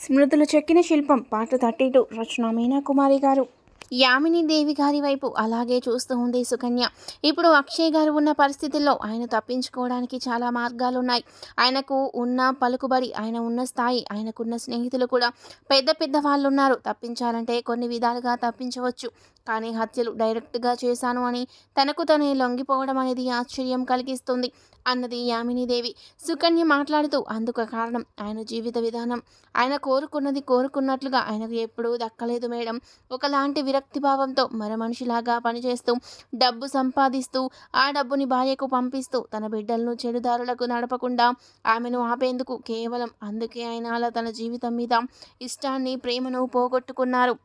స్మృతులు చెక్కిన శిల్పం పాట థర్టీ టూ రచన మీనాకుమారి గారు. యామిని దేవి గారి వైపు అలాగే చూస్తూ ఉంది సుకన్య. ఇప్పుడు అక్షయ్ గారు ఉన్న పరిస్థితుల్లో ఆయన తప్పించుకోవడానికి చాలా మార్గాలు ఉన్నాయి ఆయనకు ఉన్న పలుకుబడి ఆయన ఉన్న స్థాయి ఆయనకున్న స్నేహితులు కూడా పెద్ద పెద్ద వాళ్ళు ఉన్నారు తప్పించాలంటే కొన్ని విధాలుగా తప్పించవచ్చు. కానీ హత్యలు డైరెక్ట్గా చేశాను అని తనకు తనే లొంగిపోవడం అనేది ఆశ్చర్యం కలిగిస్తుంది అన్నది యామినీదేవి. సుకన్య మాట్లాడుతూ అందుకు కారణం ఆయన జీవిత విధానం. ఆయన కోరుకున్నది కోరుకున్నట్లుగా ఆయనకు ఎప్పుడూ దక్కలేదు మేడం. ఒకలాంటి విరక్తి భావంతో మరో మనిషిలాగా పనిచేస్తూ డబ్బు సంపాదిస్తూ ఆ డబ్బుని భార్యకు పంపిస్తూ తన బిడ్డలను చెడుదారులకు నడపకుండా ఆమెను ఆపేందుకు కేవలం అందుకే ఆయన అలా తన జీవితం మీద ఇష్టాన్ని ప్రేమను పోగొట్టుకున్నారు.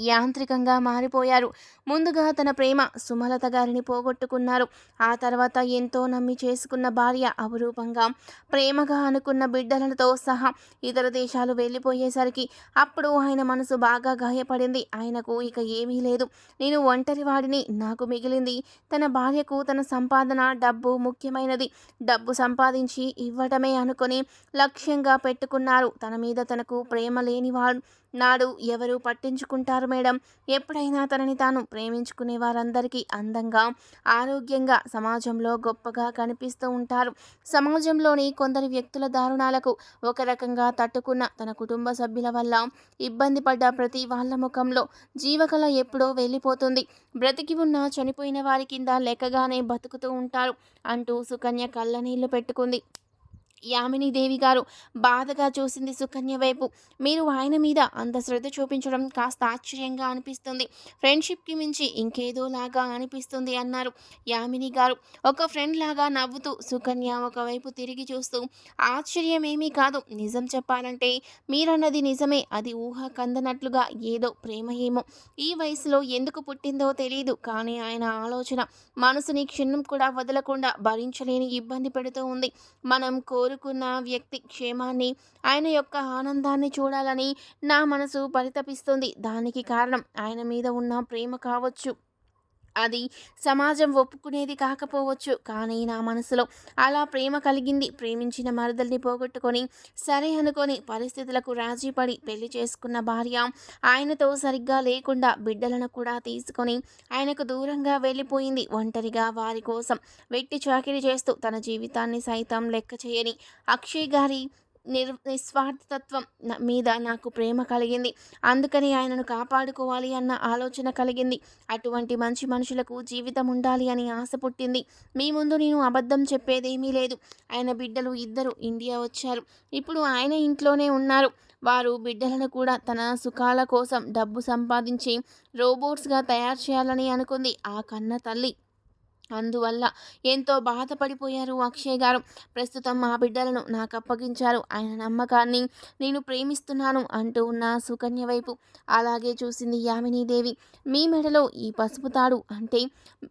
యాంత్రికంగా మారిపోయారు. ముందుగా తన ప్రేమ సుమలత గారిని పోగొట్టుకున్నారు. ఆ తర్వాత ఎంతో నమ్మి చేసుకున్న భార్య అపురూపంగా ప్రేమగా అనుకున్న బిడ్డలతో సహా ఇతర దేశాలు వెళ్ళిపోయేసరికి అప్పుడు ఆయన మనసు బాగా గాయపడింది. ఆయనకు ఇక ఏమీ లేదు. నేను ఒంటరి వాడిని నాకు మిగిలింది. తన భార్యకు తన సంపాదన డబ్బు ముఖ్యమైనది. డబ్బు సంపాదించి ఇవ్వటమే అనుకొని లక్ష్యంగా పెట్టుకున్నారు. తన మీద తనకు ప్రేమ లేనివాడు నాడు ఎవరు పట్టించుకుంటారు మేడం. ఎప్పుడైనా తనని తాను ప్రేమించుకునే వారందరికీ అందంగా ఆరోగ్యంగా సమాజంలో గొప్పగా కనిపిస్తూ ఉంటారు. సమాజంలోని కొందరి వ్యక్తుల దారుణాలకు ఒక రకంగా తట్టుకున్న తన కుటుంబ సభ్యుల వల్ల ఇబ్బంది పడ్డ ప్రతి వాళ్ళ ముఖంలో జీవకళ ఎప్పుడో వెళ్ళిపోతుంది. బ్రతికి ఉన్న చనిపోయిన వారి కింద లెక్కగానే బతుకుతూ ఉంటారు అంటూ సుకన్య కళ్ళనీళ్ళు పెట్టుకుంది. యామిని దేవి గారు బాధగా చూసింది సుకన్య వైపు. మీరు ఆయన మీద అంత శ్రద్ధ చూపించడం కాస్త ఆశ్చర్యంగా అనిపిస్తుంది. ఫ్రెండ్షిప్కి మించి ఇంకేదోలాగా అనిపిస్తుంది అన్నారు యామిని గారు. ఒక ఫ్రెండ్ లాగా నవ్వుతూ సుకన్య ఒకవైపు తిరిగి చూస్తూ ఆశ్చర్యం ఏమీ కాదు. నిజం చెప్పాలంటే మీరన్నది నిజమే. అది ఊహ కందనట్లుగా ఏదో ప్రేమ ఏమో ఈ వయసులో ఎందుకు పుట్టిందో తెలియదు కానీ ఆయన ఆలోచన మనసుని క్షణం కూడా వదలకుండా భరించలేని ఇబ్బంది పెడుతూ ఉంది. మనం కోరుకున్న వ్యక్తి క్షేమాన్ని ఆయన యొక్క ఆనందాన్ని చూడాలని నా మనసు పరితపిస్తుంది. దానికి కారణం ఆయన మీద ఉన్న ప్రేమ కావచ్చు. అది సమాజం ఒప్పుకునేది కాకపోవచ్చు. కానీ నా మనసులో అలా ప్రేమ కలిగింది. ప్రేమించిన మరదల్ని పోగొట్టుకొని సరే అనుకొని పరిస్థితులకు రాజీపడి పెళ్ళి చేసుకున్న భార్య ఆయనతో సరిగ్గా లేకుండా బిడ్డలను కూడా తీసుకొని ఆయనకు దూరంగా వెళ్ళిపోయింది. ఒంటరిగా వారి కోసం వెట్టి చాకిరి చేస్తూ తన జీవితాన్ని సైతం లెక్క చేయని అక్షయ్ గారి నిర్ నిస్వార్థతత్వం మీద నాకు ప్రేమ కలిగింది. అందుకని ఆయనను కాపాడుకోవాలి అన్న ఆలోచన కలిగింది. అటువంటి మంచి మనుషులకు జీవితం ఉండాలి అని ఆశ పుట్టింది. మీ ముందు నేను అబద్ధం చెప్పేదేమీ లేదు. ఆయన బిడ్డలు ఇద్దరు ఇండియా వచ్చారు. ఇప్పుడు ఆయన ఇంట్లోనే ఉన్నారు. వారు బిడ్డలను కూడా తన సుఖాల కోసం డబ్బు సంపాదించి రోబోట్స్గా తయారు చేయాలని అనుకుంది. ఆ కన్న తల్లి అందువల్ల ఎంతో బాధపడిపోయారు అక్షయ్ గారు. ప్రస్తుతం మా బిడ్డలను నాకు అప్పగించారు. ఆయన నమ్మకాన్ని నేను ప్రేమిస్తున్నాను అంటూ ఉన్న సుకన్య వైపు అలాగే చూసింది యామినీదేవి. మీ మెడలో ఈ పసుపు తాడు అంటే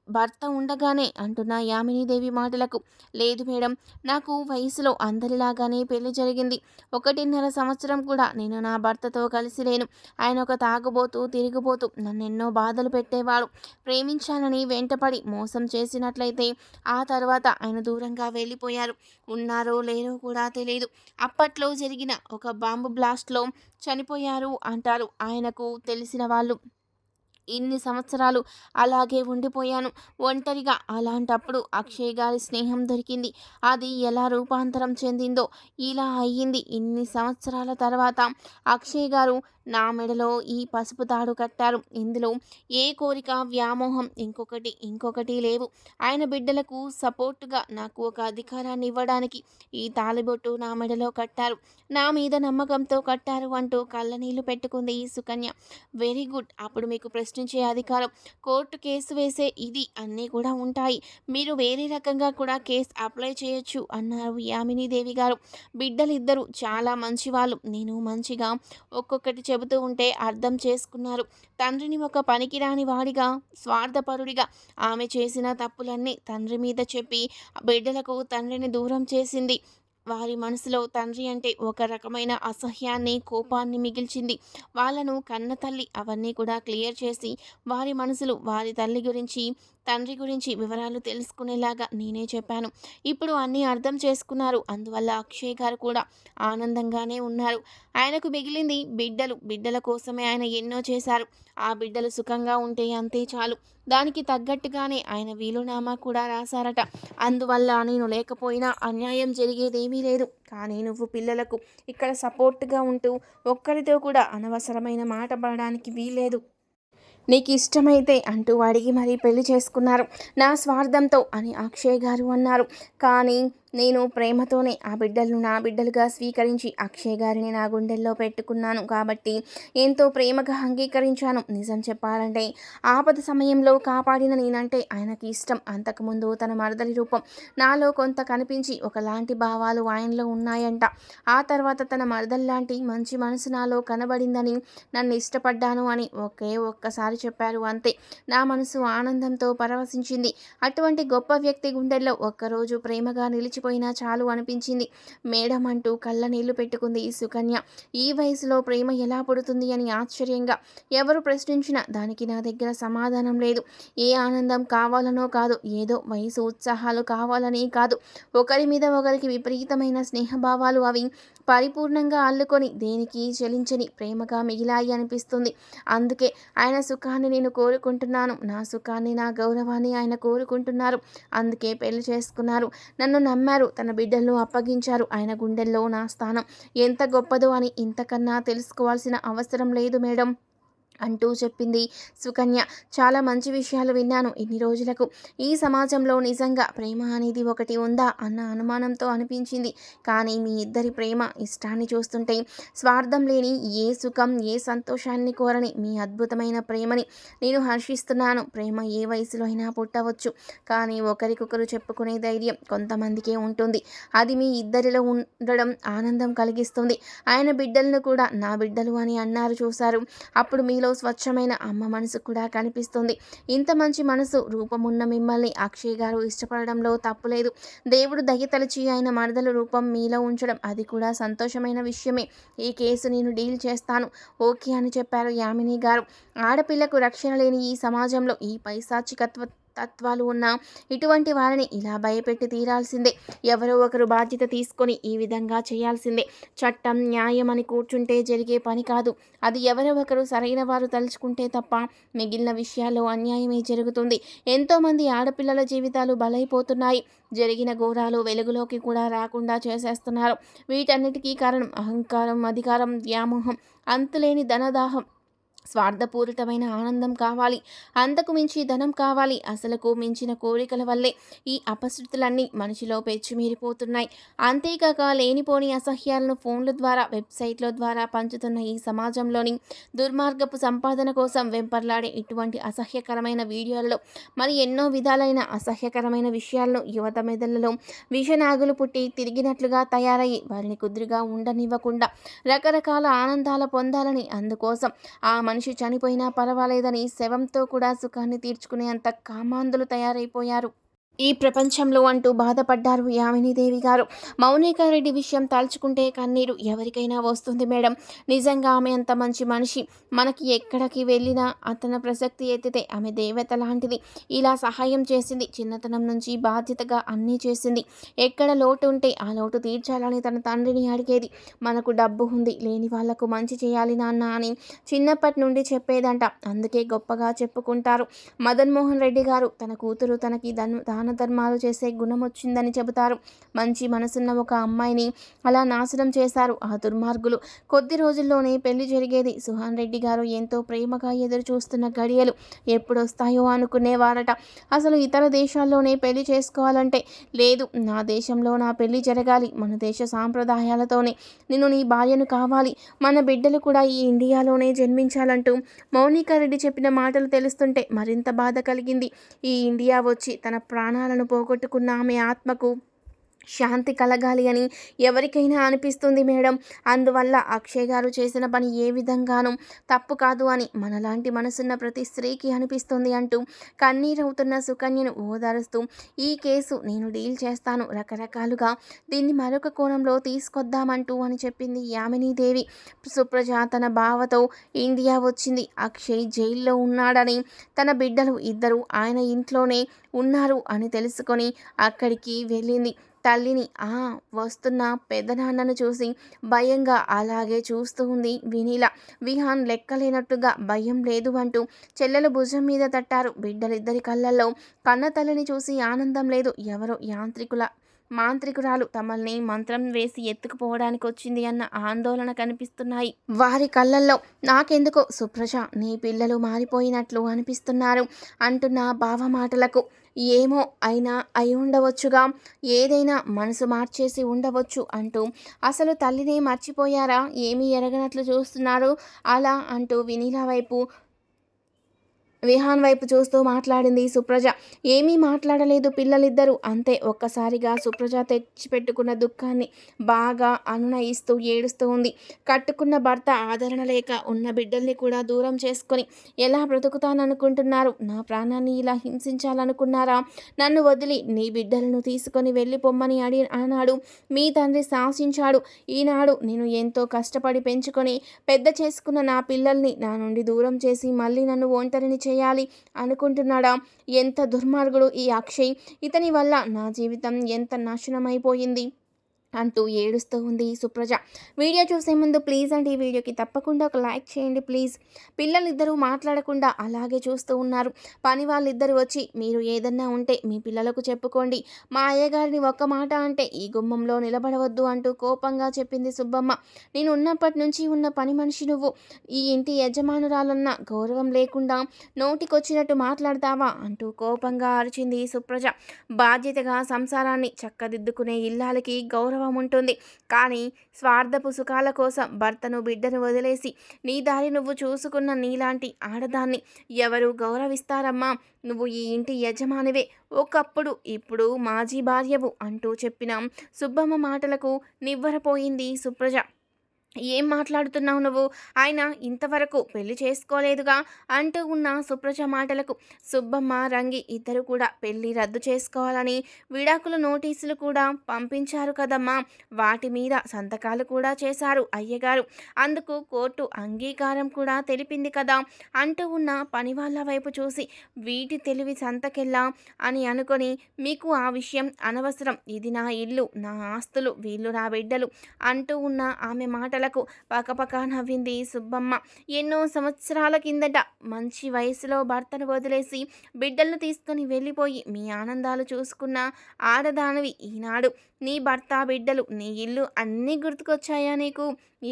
భర్త ఉండగానే అంటున్న యామినీదేవి మాటలకు లేదు మేడం నాకు వయసులో అందరిలాగానే పెళ్ళి జరిగింది. ఒకటిన్నర సంవత్సరం కూడా నేను నా భర్తతో కలిసి లేను. ఆయన ఒక తాగుబోతూ తిరిగిపోతూ నన్నెన్నో బాధలు పెట్టేవాడు ప్రేమించానని వెంటపడి మోసం చేసి చేసినట్లయితే ఆ తర్వాత ఆయన దూరంగా వెళ్ళిపోయారు. ఉన్నారో లేరో కూడా తెలియదు అప్పట్లో జరిగిన ఒక బాంబు బ్లాస్ట్లో చనిపోయారు అంటారు ఆయనకు తెలిసిన వాళ్ళు. ఇన్ని సంవత్సరాలు అలాగే ఉండిపోయాను. ఒంటరిగా అలాంటప్పుడు అక్షయ్ గారి స్నేహం దొరికింది. అది ఎలా రూపాంతరం చెందిందో ఇలా అయ్యింది. ఇన్ని సంవత్సరాల తర్వాత అక్షయ్ గారు నా మెడలో ఈ పసుపు తాడు కట్టారు. ఇందులో ఏ కోరిక వ్యామోహం ఇంకొకటి ఇంకొకటి లేవు. ఆయన బిడ్డలకు సపోర్టుగా నాకు ఒక అధికారాన్ని ఇవ్వడానికి ఈ తాలిబొట్టు నా మెడలో కట్టారు. నా మీద నమ్మకంతో కట్టారు అంటూ కళ్ళనీళ్ళు పెట్టుకుంది ఈ సుకన్య. Very good. అప్పుడు మీకు ప్రశ్న ప్రశ్నించే అధికారం. కోర్టు కేసు వేసే ఇది అన్నీ కూడా ఉంటాయి. మీరు వేరే రకంగా కూడా కేసు అప్లై చేయొచ్చు అన్నారు యామినీదేవి గారు. బిడ్డలిద్దరూ చాలా మంచి వాళ్ళు నేను మంచిగా ఒక్కొక్కటి చెబుతూ ఉంటే అర్థం చేసుకున్నారు. తండ్రిని ఒక పనికిరాని వాడిగా స్వార్థపరుడిగా ఆమె చేసిన తప్పులన్నీ తండ్రి మీద చెప్పి బిడ్డలకు తండ్రిని దూరం చేసింది. వారి మనసులో తండ్రి అంటే ఒక రకమైన అసహ్యాన్ని కోపాన్ని మిగిల్చింది. వాళ్ళను కన్న తల్లి అవన్నీ కూడా క్లియర్ చేసి వారి మనసులు వారి తల్లి గురించి తండ్రి గురించి వివరాలు తెలుసుకునేలాగా నేనే చెప్పాను. ఇప్పుడు అన్నీ అర్థం చేసుకున్నారు. అందువల్ల అక్షయ్ గారు కూడా ఆనందంగానే ఉన్నారు. ఆయనకు మిగిలింది బిడ్డలు. బిడ్డల కోసమే ఆయన ఎన్నో చేశారు. ఆ బిడ్డలు సుఖంగా ఉంటే అంతే చాలు. దానికి తగ్గట్టుగానే ఆయన వీలునామా కూడా రాశారట. అందువల్ల నేను లేకపోయినా అన్యాయం జరిగేదేమీ లేదు. కానీ నువ్వు పిల్లలకు ఇక్కడ సపోర్ట్గా ఉంటూ ఒక్కరితో కూడా అనవసరమైన మాట పడడానికి వీలేదు నీకు ఇష్టమైతే అంటూ అడిగి మరీ పెళ్ళి చేసుకున్నారు. నా స్వార్థంతో అని అక్షయ్ గారు అన్నారు. కానీ నేను ప్రేమతోనే ఆ బిడ్డలను నా బిడ్డలుగా స్వీకరించి అక్షయ్ గారిని నా గుండెల్లో పెట్టుకున్నాను కాబట్టి ఎంతో ప్రేమగా అంగీకరించాను. నిజం చెప్పాలంటే ఆపద సమయంలో కాపాడిన నేనంటే ఆయనకి ఇష్టం. అంతకుముందు తన మరదలి రూపం నాలో కొంత కనిపించి ఒకలాంటి భావాలు ఆయనలో ఉన్నాయంట. ఆ తర్వాత తన మరదల్లాంటి మంచి మనసు నాలో కనబడిందని నన్ను ఇష్టపడ్డాను అని ఒకే ఒక్కసారి చెప్పారు అంతే. నా మనసు ఆనందంతో పరవశించింది. అటువంటి గొప్ప వ్యక్తి గుండెల్లో ఒక్కరోజు ప్రేమగా నిలిచి మర్చిపోయినా చాలు అనిపించింది. మేడం అంటూ కళ్ళ నీళ్ళు పెట్టుకుంది ఈ సుకన్య. ఈ వయసులో ప్రేమ ఎలా పుడుతుంది అని ఆశ్చర్యంగా ఎవరు ప్రశ్నించినా దానికి నా దగ్గర సమాధానం లేదు. ఏ ఆనందం కావాలనో కాదు ఏదో వయసు ఉత్సాహాలు కావాలని కాదు. ఒకరి మీద ఒకరికి విపరీతమైన స్నేహభావాలు అవి పరిపూర్ణంగా అల్లుకొని దేనికి చెలించని ప్రేమగా మిగిలాయి అనిపిస్తుంది. అందుకే ఆయన సుఖాన్ని నేను కోరుకుంటున్నాను. నా సుఖాన్ని నా గౌరవాన్ని ఆయన కోరుకుంటున్నారు. అందుకే పెళ్ళి చేసుకున్నారు. నన్ను నమ్మారు తన బిడ్డలను అప్పగించారు. ఆయన గుండెల్లో నా స్థానం ఎంత గొప్పదో అని ఇంతకన్నా తెలుసుకోవాల్సిన అవసరం లేదు మేడం. అంటూ చెప్పింది. సుకన్య చాలా మంచి విషయాలు విన్నాను. ఇన్ని రోజులకు ఈ సమాజంలో నిజంగా ప్రేమ అనేది ఒకటి ఉందా అన్న అనుమానంతో అనిపించింది. కానీ మీ ఇద్దరి ప్రేమ ఇష్టాన్ని చూస్తుంటే స్వార్థం లేని ఏ సుఖం ఏ సంతోషాన్ని కోరని మీ అద్భుతమైన ప్రేమని నేను హర్షిస్తున్నాను. ప్రేమ ఏ వయసులో అయినా పుట్టవచ్చు. కానీ ఒకరికొకరు చెప్పుకునే ధైర్యం కొంతమందికే ఉంటుంది. అది మీ ఇద్దరిలో ఉండడం ఆనందం కలిగిస్తుంది. ఆయన బిడ్డలను కూడా నా బిడ్డలు అని అన్నారు చూశారు. అప్పుడు మీలో మనసులో స్వచ్ఛమైన అమ్మ మనసు కూడా కనిపిస్తుంది. ఇంత మంచి మనసు రూపమున్న మిమ్మల్ని అక్షయ్ గారు ఇష్టపడడంలో తప్పులేదు. దేవుడు దయతలచి ఆయన మరదల రూపం మీలో ఉంచడం అది కూడా సంతోషమైన విషయమే. ఈ కేసు నేను డీల్ చేస్తాను. ఓకే అని చెప్పారు యామిని గారు. ఆడపిల్లకు రక్షణ లేని ఈ సమాజంలో ఈ పైశాచికత్వ తత్వాలు ఉన్న ఇటువంటి వారిని ఇలా భయపెట్టి తీరాల్సిందే. ఎవరో ఒకరు బాధ్యత తీసుకొని ఈ విధంగా చేయాల్సిందే. చట్టం న్యాయం అని కూర్చుంటే జరిగే పని కాదు. అది ఎవరో ఒకరు సరైన వారు తలుచుకుంటే తప్ప మిగిలిన విషయాల్లో అన్యాయమే జరుగుతుంది. ఎంతోమంది ఆడపిల్లల జీవితాలు బలైపోతున్నాయి. జరిగిన ఘోరాలు వెలుగులోకి కూడా రాకుండా చేసేస్తున్నారు. వీటన్నిటికీ కారణం అహంకారం అధికారం వ్యామోహం అంతులేని ధనదాహం. స్వార్థపూరితమైన ఆనందం కావాలి. అంతకు మించి ధనం కావాలి. అసలుకు మించిన కోరికల వల్లే ఈ అపశృతులన్నీ మనిషిలో పెచ్చిమీరిపోతున్నాయి అంతేకాక లేనిపోని అసహ్యాలను ఫోన్ల ద్వారా వెబ్సైట్ల ద్వారా పంచుతున్న ఈ సమాజంలోని దుర్మార్గపు సంపాదన కోసం వెంపర్లాడే ఇటువంటి అసహ్యకరమైన వీడియోలలో మరి ఎన్నో విధాలైన అసహ్యకరమైన విషయాలను యువత మెదళ్ళలో విషనాగులు పుట్టి తిరిగినట్లుగా తయారయ్యి వారిని కుదురుగా ఉండనివ్వకుండా రకరకాల ఆనందాల పొందాలని అందుకోసం ఆ మనిషి మనిషి చనిపోయినా పర్వాలేదని శవంతో కూడా సుఖాన్ని తీర్చుకునేంత కామాంధులు తయారైపోయారు. ఈ ప్రపంచంలో అంటూ బాధపడ్డారు యామినీదేవి గారు. మౌనికారెడ్డి విషయం తలుచుకుంటే కన్నీరు ఎవరికైనా వస్తుంది మేడం. నిజంగా ఆమె అంత మంచి మనిషి. మనకి ఎక్కడికి వెళ్ళినా అతని ప్రసక్తి ఎత్తితే ఆమె దేవత లాంటిది. ఇలా సహాయం చేసింది చిన్నతనం నుంచి బాధ్యతగా అన్నీ చేసింది. ఎక్కడ లోటు ఉంటే ఆ లోటు తీర్చాలని తన తండ్రిని అడిగేది. మనకు డబ్బు ఉంది లేని వాళ్ళకు మంచి చేయాలి నాన్న అని చిన్నప్పటి నుండి చెప్పేదంట. అందుకే గొప్పగా చెప్పుకుంటారు. మదన్ మోహన్ రెడ్డి గారు తన కూతురు తనకి దాన దాన ధర్మాలు చేసే గుణం వచ్చిందని చెబుతారు. మంచి మనసున్న ఒక అమ్మాయిని అలా నాశనం చేశారు ఆ దుర్మార్గులు. కొద్ది రోజుల్లోనే పెళ్ళి జరిగేది. సుహాన్ రెడ్డి గారు ఎంతో ప్రేమగా ఎదురు చూస్తున్న గడియలు ఎప్పుడొస్తాయో అనుకునేవారట. అసలు ఇతర దేశాల్లోనే పెళ్ళి చేసుకోవాలంటే లేదు నా దేశంలో నా పెళ్ళి జరగాలి. మన దేశ సాంప్రదాయాలతోనే నేను నీ భార్యను కావాలి. మన బిడ్డలు కూడా ఈ ఇండియాలోనే జన్మించాలంటూ మౌనికా రెడ్డి చెప్పిన మాటలు తెలుస్తుంటే మరింత బాధ కలిగింది. ఈ ఇండియా వచ్చి తన ప్రాణ ప్రాణాలను పోగొట్టుకున్న ఆమె ఆత్మకు. శాంతి కలగాలి అని ఎవరికైనా అనిపిస్తుంది మేడం. అందువల్ల అక్షయ్ గారు చేసిన పని ఏ విధంగానూ తప్పు కాదు అని మనలాంటి మనసున్న ప్రతి స్త్రీకి అనిపిస్తుంది అంటూ కన్నీరవుతున్న సుకన్యను ఓదారుస్తూ ఈ కేసు నేను డీల్ చేస్తాను రకరకాలుగా. దీన్ని మరొక కోణంలో తీసుకొద్దామంటూ అని చెప్పింది యామినీదేవి. సుప్రజ తన బావతో ఇండియా వచ్చింది. అక్షయ్ జైల్లో ఉన్నాడని. తన బిడ్డలు ఇద్దరు ఆయన ఇంట్లోనే ఉన్నారు అని తెలుసుకొని అక్కడికి వెళ్ళింది. తల్లిని ఆ వస్తున్న పెద్దనాన్నను చూసి భయంగా అలాగే చూస్తూ ఉంది వినీల. విహాన్ లెక్కలేనట్టుగా భయం లేదు అంటూ చెల్లెల భుజం మీద తట్టారు. బిడ్డలిద్దరి కళ్ళల్లో కన్న తల్లిని చూసి ఆనందం లేదు. ఎవరో యాంత్రికుల మాంత్రికురాలు తమల్ని మంత్రం వేసి ఎత్తుకుపోవడానికి వచ్చింది అన్న ఆందోళన కనిపిస్తున్నాయి. వారి కళ్ళల్లో నాకెందుకో సుప్రజ నీ పిల్లలు మారిపోయినట్లు అనిపిస్తున్నారు అంటున్న బావ మాటలకు ఏమో అయినా అయి ఉండవచ్చుగా. ఏదైనా మనసు మార్చేసి ఉండవచ్చు అంటూ. అసలు తల్లిని మర్చిపోయారా? ఏమీ ఎరగనట్లు చూస్తున్నారు? అలా అంటూ వినీలా వైపు విహాన్ వైపు చూస్తూ మాట్లాడింది సుప్రజ. ఏమీ మాట్లాడలేదు పిల్లలిద్దరూ. అంతే ఒక్కసారిగా సుప్రజ తెచ్చిపెట్టుకున్న దుఃఖాన్ని బాగా అనునయిస్తూ ఏడుస్తూ ఉంది. కట్టుకున్న భర్త ఆదరణ లేక ఉన్న బిడ్డల్ని కూడా దూరం చేసుకొని ఎలా బ్రతుకుతాననుకుంటున్నారు? నా ప్రాణాన్ని ఇలా హింసించాలనుకున్నారా? నన్ను వదిలి నీ బిడ్డలను తీసుకొని వెళ్ళిపోమ్మని అడి అన్నాడు. మీ తండ్రి శాసించాడు. ఈనాడు నేను ఎంతో కష్టపడి పెంచుకొని పెద్ద చేసుకున్న నా పిల్లల్ని నా నుండి దూరం చేసి మళ్ళీ నన్ను ఒంటరిని చేయాలి అనుకుంటున్నాడా? ఎంత దుర్మార్గుడు ఈ అక్షయ్. ఇతని వల్ల నా జీవితం ఎంత నాశనమైపోయింది? అంటూ ఏడుస్తూ ఉంది సుప్రజ. వీడియో చూసే ముందు ప్లీజ్ అండి ఈ వీడియోకి తప్పకుండా ఒక లైక్ చేయండి ప్లీజ్. పిల్లలిద్దరూ మాట్లాడకుండా అలాగే చూస్తూ ఉన్నారు. పని వాళ్ళిద్దరు వచ్చి మీరు ఏదన్నా ఉంటే మీ పిల్లలకు చెప్పుకోండి. మా అయ్యగారిని ఒక్క మాట అంటే ఈ గుమ్మంలో నిలబడవద్దు అంటూ కోపంగా చెప్పింది సుబ్బమ్మ. నేను ఉన్నప్పటి నుంచి ఉన్న పని మనిషి నువ్వు. ఈ ఇంటి యజమానురాలన్న గౌరవం లేకుండా నోటికొచ్చినట్టు మాట్లాడతావా అంటూ కోపంగా అరిచింది సుప్రజ. బాధ్యతగా సంసారాన్ని చక్కదిద్దుకునే ఇల్లాలకి గౌరవం గౌరవం ఉంటుంది. కానీ స్వార్థపు సుఖాల కోసం భర్తను బిడ్డను వదిలేసి నీ దారి నువ్వు చూసుకున్న నీలాంటి ఆడదాన్ని ఎవరు గౌరవిస్తారమ్మా? నువ్వు ఈ ఇంటి యజమానివే. ఒకప్పుడు ఇప్పుడు మాజీ భార్యవు అంటూ చెప్పిన సుబ్బమ్మ మాటలకు నివ్వరపోయింది సుప్రజ. ఏం మాట్లాడుతున్నావు నువ్వు? ఆయన ఇంతవరకు పెళ్ళి చేసుకోలేదుగా? అంటూ ఉన్న సుప్రజ మాటలకు సుబ్బమ్మ రంగి ఇద్దరు కూడా పెళ్ళి రద్దు చేసుకోవాలని విడాకుల నోటీసులు కూడా పంపించారు కదమ్మా. వాటి మీద సంతకాలు కూడా చేశారు అయ్యగారు. అందుకు కోర్టు అంగీకారం కూడా తెలిపింది కదా అంటూ ఉన్న పని వాళ్ళ వైపు చూసి వీటి తెలివి సంతకెళ్ళా అని అనుకొని మీకు ఆ విషయం అనవసరం. ఇది నా ఇల్లు నా ఆస్తులు వీళ్ళు నా బిడ్డలు అంటూ ఉన్న ఆమె మాట మాటలకు పకపక నవ్వింది సుబ్బమ్మ. ఎన్నో సంవత్సరాల కిందట మంచి వయసులో భర్తను వదిలేసి బిడ్డలను తీసుకుని వెళ్ళిపోయి మీ ఆనందాలు చూసుకున్న ఆడదానవి ఈనాడు. నీ భర్త బిడ్డలు నీ ఇల్లు అన్నీ గుర్తుకొచ్చాయా నీకు?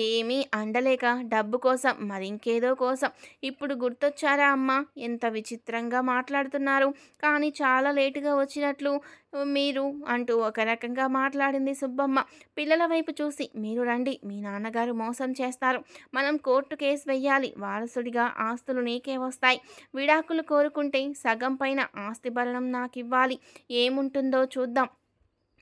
ఏమీ అండలేక డబ్బు కోసం మరింకేదో కోసం. ఇప్పుడు గుర్తొచ్చారా అమ్మ? ఎంత విచిత్రంగా మాట్లాడుతున్నారు. కానీ చాలా లేటుగా వచ్చినట్లు మీరు అంటూ ఒక రకంగా మాట్లాడింది సుబ్బమ్మ. పిల్లల వైపు చూసి మీరు రండి మీ నాన్నగారు మోసం చేస్తారు. మనం కోర్టు కేసు వెయ్యాలి వారసుడిగా ఆస్తులు నీకే వస్తాయి. విడాకులు కోరుకుంటే సగం పైన ఆస్తి భరణం నాకు ఇవ్వాలి ఏముంటుందో చూద్దాం.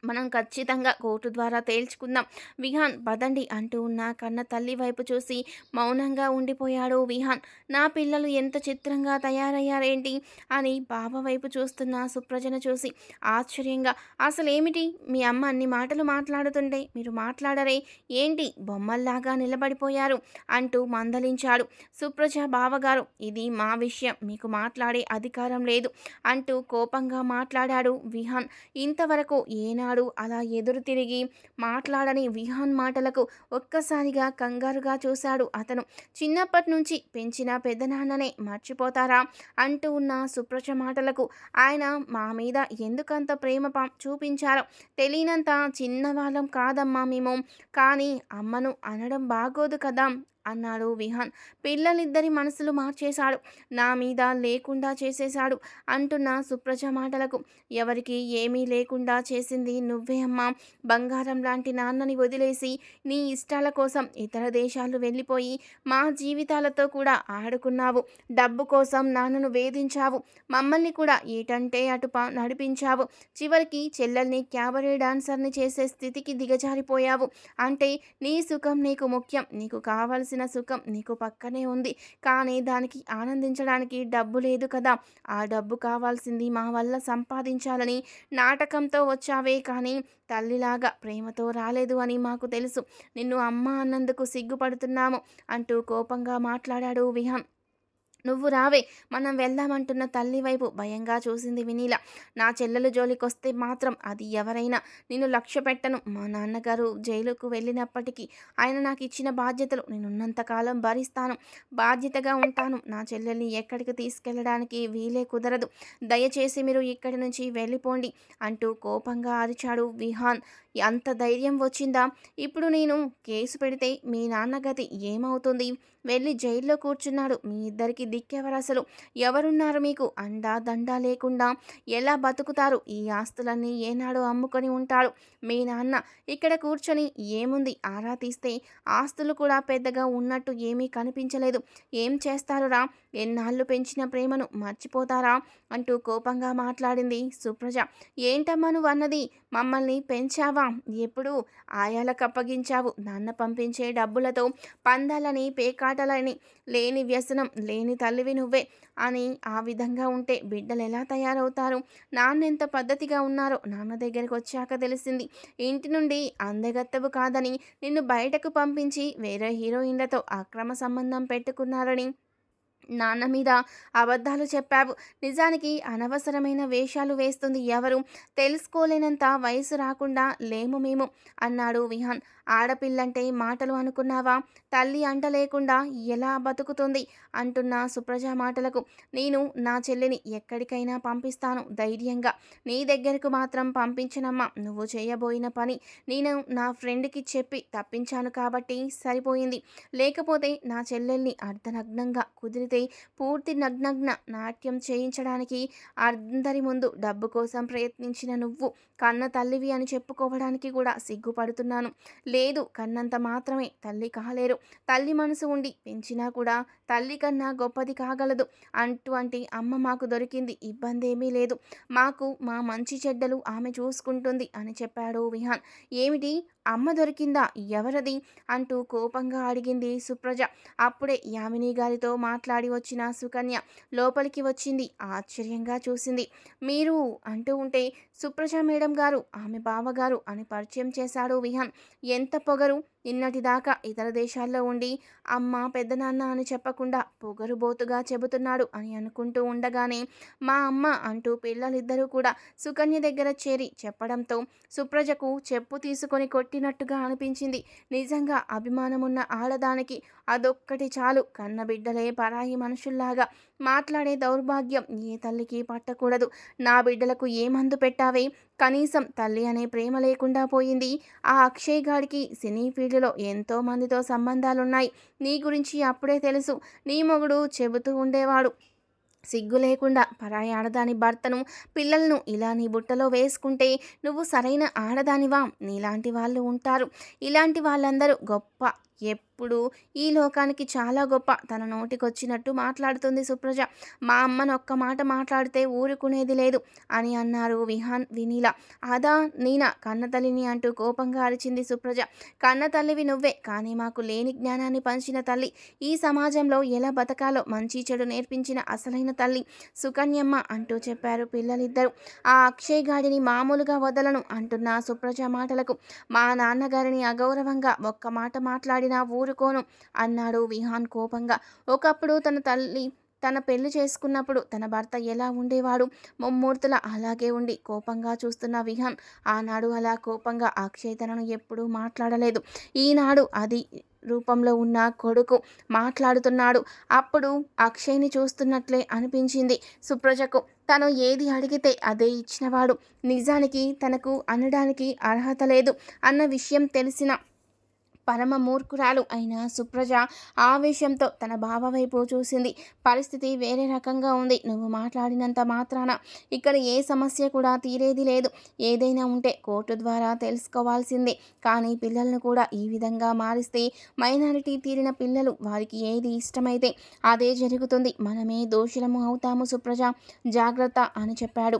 మనం ఖచ్చితంగా కోర్టు ద్వారా తేల్చుకుందాం. విహాన్ పదండి అంటూ ఉన్న కన్న తల్లి వైపు చూసి మౌనంగా ఉండిపోయాడు విహాన్. నా పిల్లలు ఎంత చిత్రంగా తయారయ్యారేంటి? అని బావ వైపు చూస్తున్న సుప్రజను చూసి ఆశ్చర్యంగా అసలు ఏమిటి మీ అమ్మ అన్ని మాటలు మాట్లాడుతుంటే మీరు మాట్లాడరే? ఏంటి? బొమ్మల్లాగా నిలబడిపోయారు అంటూ మందలించాడు సుప్రజ బావగారు. ఇది మా విషయం. మీకు మాట్లాడే అధికారం లేదు అంటూ కోపంగా మాట్లాడాడు విహాన్. ఇంతవరకు ఏనాడు వాడు అలా ఎదురు తిరిగి మాట్లాడని విహాన్ మాటలకు ఒక్కసారిగా కంగారుగా చూశాడు అతను. చిన్నప్పటి నుంచి పెంచిన పెద్దనాన్ననే మర్చిపోతారా? అంటూ ఉన్న సుప్రచ మాటలకు ఆయన మా మీద ఎందుకంత ప్రేమ చూపించారో తెలియనంత చిన్నవాళ్ళం కాదమ్మా మేము. కానీ అమ్మను అనడం బాగోదు కదా. అన్నాడు విహాన్. పిల్లలిద్దరి మనసులు మార్చేశాడు. నా మీద లేకుండా చేసేశాడు అంటున్న సుప్రజ మాటలకు. ఎవరికి ఏమీ లేకుండా చేసింది నువ్వే అమ్మా. బంగారం లాంటి నాన్నని వదిలేసి నీ ఇష్టాల కోసం ఇతర దేశాలు వెళ్ళిపోయి మా జీవితాలతో కూడా ఆడుకున్నావు. డబ్బు కోసం నాన్నను వేధించావు. మమ్మల్ని కూడా ఏటంటే అటు నడిపించావు. చివరికి చెల్లెల్ని క్యాబరే డాన్సర్ని చేసే స్థితికి దిగజారిపోయావు. అంటే నీ సుఖం నీకు ముఖ్యం. నీకు కావాల్సిన సుఖం నీకు పక్కనే ఉంది. కానీ దానికి ఆనందించడానికి డబ్బు లేదు కదా. ఆ డబ్బు కావాల్సింది మా వల్ల సంపాదించాలని నాటకంతో వచ్చావే కానీ తల్లిలాగా ప్రేమతో రాలేదు అని మాకు తెలుసు. నిన్ను అమ్మ అన్నందుకు సిగ్గుపడుతున్నాము అంటూ కోపంగా మాట్లాడాడు విహాన్. నువ్వు రావే. మనం వెళ్దామంటున్న తల్లి వైపు భయంగా చూసింది వినీల. నా చెల్లెలు జోలికొస్తే మాత్రం అది ఎవరైనా నిన్ను లక్ష్య పెట్టను. మా నాన్నగారు జైలుకు వెళ్ళినప్పటికీ ఆయన నాకు ఇచ్చిన బాధ్యతలు నేనున్నంతకాలం భరిస్తాను. బాధ్యతగా ఉంటాను. నా చెల్లెల్ని ఎక్కడికి తీసుకెళ్ళడానికి వీలే కుదరదు. దయచేసి మీరు ఇక్కడి నుంచి వెళ్ళిపోండి అంటూ కోపంగా అరిచాడు విహాన్. అంత ధైర్యం వచ్చిందా? ఇప్పుడు నేను కేసు పెడితే మీ నాన్నగతి ఏమవుతుంది? వెళ్ళి జైల్లో కూర్చున్నాడు. మీ ఇద్దరికి దిక్కెవరు అసలు? ఎవరున్నారు మీకు? అండా దండా లేకుండా ఎలా బతుకుతారు? ఈ ఆస్తులన్నీ ఏనాడు అమ్ముకొని ఉంటాడు? మీ నాన్న ఇక్కడ కూర్చొని ఏముంది? ఆరా తీస్తే ఆస్తులు కూడా పెద్దగా ఉన్నట్టు ఏమీ కనిపించలేదు. ఏం చేస్తారురా? ఎన్నాళ్ళు పెంచిన ప్రేమను మర్చిపోతారా? అంటూ కోపంగా మాట్లాడింది సుప్రజ. ఏంటమ్మా నువ్వు అన్నది మమ్మల్ని పెంచావా? ఎప్పుడు ఆయాలకు అప్పగించావు. నాన్న పంపించే డబ్బులతో పందాలని పేకాటలని లేని వ్యసనం లేని తల్లివి నువ్వే అని ఆ విధంగా ఉంటే బిడ్డలు ఎలా తయారవుతారు? నాన్న ఎంత పద్ధతిగా ఉన్నారో నాన్న దగ్గరికి వచ్చాక తెలిసింది. ఇంటి నుండి అందగత్తవు కాదని నిన్ను బయటకు పంపించి వేరే హీరోయిన్లతో అక్రమ సంబంధం పెట్టుకున్నారని నాన్న మీద అబద్ధాలు చెప్పావు. నిజానికి అనవసరమైన వేషాలు వేస్తుంది ఎవరు? తెలుసుకోలేనంత వయసు రాకుండా లేము మేము అన్నాడు విహాన్. ఆడపిల్లంటే మాటలు అనుకున్నావా? తల్లి అంట లేకుండా ఎలా బతుకుతుంది? అంటున్న సుప్రజ మాటలకు. నేను నా చెల్లిని ఎక్కడికైనా పంపిస్తాను ధైర్యంగా. నీ దగ్గరకు మాత్రం పంపించనమ్మా. నువ్వు చేయబోయిన పని నేను నా ఫ్రెండ్కి చెప్పి తప్పించాను కాబట్టి సరిపోయింది. లేకపోతే నా చెల్లెల్ని అర్ధనగ్నంగా కుదిరితే పూర్తి నగ్నగ్న నాట్యం చేయించడానికి అందరి ముందు డబ్బు కోసం ప్రయత్నించిన నువ్వు కన్న తల్లివి అని చెప్పుకోవడానికి కూడా సిగ్గుపడుతున్నాను. లేదు కన్నంత మాత్రమే తల్లి కాలేరు. తల్లి మనసు ఉండి పెంచినా కూడా తల్లి కన్నా గొప్పది కాగలదు. అటువంటి అమ్మ మాకు దొరికింది ఇబ్బంది ఏమీ లేదు. మాకు మా మంచి చెడ్డలు ఆమె చూసుకుంటుంది అని చెప్పాడు విహాన్. ఏమిటి? అమ్మ దొరికిందా? ఎవరది? అంటూ కోపంగా అడిగింది సుప్రజ. అప్పుడే యామిని గారితో మాట్లాడి వచ్చిన సుకన్య లోపలికి వచ్చింది. ఆశ్చర్యంగా చూసింది. మీరు అంటూ ఉంటే సుప్రజ మేడం గారు ఆమె బావగారు అని పరిచయం చేశాడు విహాన్. ఎంత పొగరు? నిన్నటిదాకా ఇతర దేశాల్లో ఉండి అమ్మ పెద్దనాన్న అని చెప్పకుండా పొగరుబోతుగా చెబుతున్నాడు అని అనుకుంటూ ఉండగానే మా అమ్మ అంటూ పిల్లలిద్దరూ కూడా సుకన్య దగ్గర చేరి చెప్పడంతో సుప్రజకు చెప్పు తీసుకొని కొట్టినట్టుగా అనిపించింది. నిజంగా అభిమానమున్న ఆడదానికి అదొక్కటి చాలు. కన్న బిడ్డలే పరాయి మనుషుల్లాగా మాట్లాడే దౌర్భాగ్యం ఏ తల్లికి పట్టకూడదు. నా బిడ్డలకు ఏ మందు పెట్టావే? కనీసం తల్లి అనే ప్రేమ లేకుండా పోయింది. ఆ అక్షయ్ గాడికి సినీ ఫీల్డ్లో ఎంతో మందితో సంబంధాలున్నాయి. నీ గురించి అప్పుడే తెలుసు. నీ మొగుడు చెబుతూ ఉండేవాడు. సిగ్గు లేకుండా పరాయి ఆడదాని భర్తను పిల్లలను ఇలా నీ బుట్టలో వేసుకుంటే నువ్వు సరైన ఆడదానివా? నీలాంటి వాళ్ళు ఉంటారు. ఇలాంటి వాళ్ళందరూ గొప్ప ఇప్పుడు ఈ లోకానికి చాలా గొప్ప. తన నోటికొచ్చినట్టు మాట్లాడుతుంది సుప్రజ. మా అమ్మను ఒక్క మాట మాట్లాడితే ఊరుకునేది లేదు అని అన్నారు విహాన్ వినీల. అదా నీనా? కన్నతల్లిని అంటూ కోపంగా అరిచింది సుప్రజ. కన్న తల్లివి నువ్వే కానీ మాకు లేని జ్ఞానాన్ని పంచిన తల్లి. ఈ సమాజంలో ఎలా బతకాలో మంచి చెడు నేర్పించిన అసలైన తల్లి సుకన్యమ్మ అంటూ చెప్పారు పిల్లలిద్దరూ. ఆ అక్షయ్ గాడిని మామూలుగా వదలను అంటున్న సుప్రజ మాటలకు. మా నాన్నగారిని అగౌరవంగా ఒక్క మాట మాట్లాడినా ఊరుకోను అన్నాడు విహాన్ కోపంగా. ఒకప్పుడు తన తల్లి తన పెళ్ళి చేసుకున్నప్పుడు తన భర్త ఎలా ఉండేవాడు? ముమ్మూర్తుల అలాగే ఉండి కోపంగా చూస్తున్న విహాన్ ఆనాడు అలా కోపంగా అక్షయ్ తనను ఎప్పుడూ మాట్లాడలేదు. ఈనాడు అది రూపంలో ఉన్న కొడుకు మాట్లాడుతున్నాడు. అప్పుడు అక్షయ్ని చూస్తున్నట్లే అనిపించింది సుప్రజకు. తను ఏది అడిగితే అదే ఇచ్చినవాడు. నిజానికి తనకు అనడానికి అర్హత లేదు అన్న విషయం తెలిసిన పరమ మూర్ఖురాలు అయిన సుప్రజ ఆవేశంతో తన బావ వైపు చూసింది. పరిస్థితి వేరే రకంగా ఉంది. నువ్వు మాట్లాడినంత మాత్రాన ఇక్కడ ఏ సమస్య కూడా తీరేది లేదు. ఏదైనా ఉంటే కోర్టు ద్వారా తెలుసుకోవాల్సిందే. కానీ పిల్లలను కూడా ఈ విధంగా మారిస్తే మైనారిటీ తీరిన పిల్లలు వారికి ఏది ఇష్టమైతే అదే జరుగుతుంది. మనమే దోషులము అవుతాము సుప్రజ. జాగ్రత్త అని చెప్పాడు.